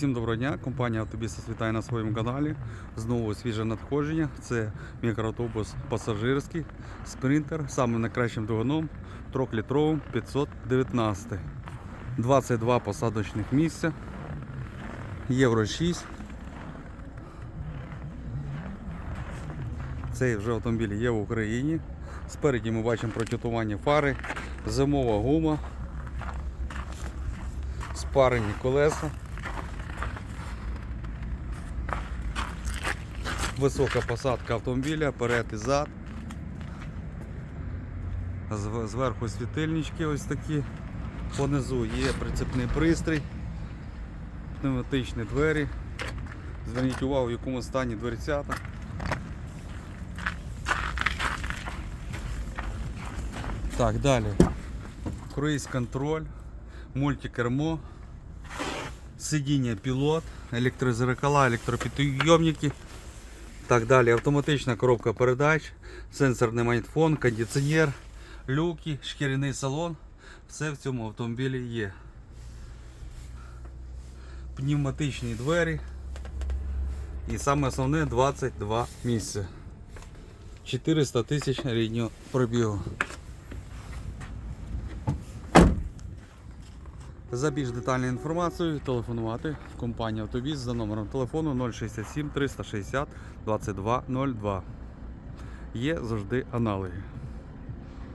Всім доброго дня. Компанія Автобіс вітає на своєму каналі. Знову свіже надходження. Це мікроавтобус пасажирський, спринтер, самим найкращим двигуном, 3-літровим 519. 22 посадочних місця. Євро 6. Цей вже автомобіль є в Україні. Спереді ми бачимо протитування фари, зимова гума, спарені колеса. Висока посадка автомобіля, перед і зад. Зверху світильнички ось такі. Понизу є прицепний пристрій, пневматичні двері. Зверніть увагу, в якому стані дверцята. Так, далі. Круїз контроль, мультикермо, сидіння пілот, електрозеркала, електропідйомники. Так далі, автоматична коробка передач, сенсорний магнітфон, кондиціонер, люки, шкіряний салон. Все в цьому автомобілі є. Пневматичні двері. І саме основне 22 місця. 400 тисяч ріднього пробігу. За більш детальною інформацією телефонувати в компанію Автобіс за номером телефону 067 360 2202. Є завжди аналоги.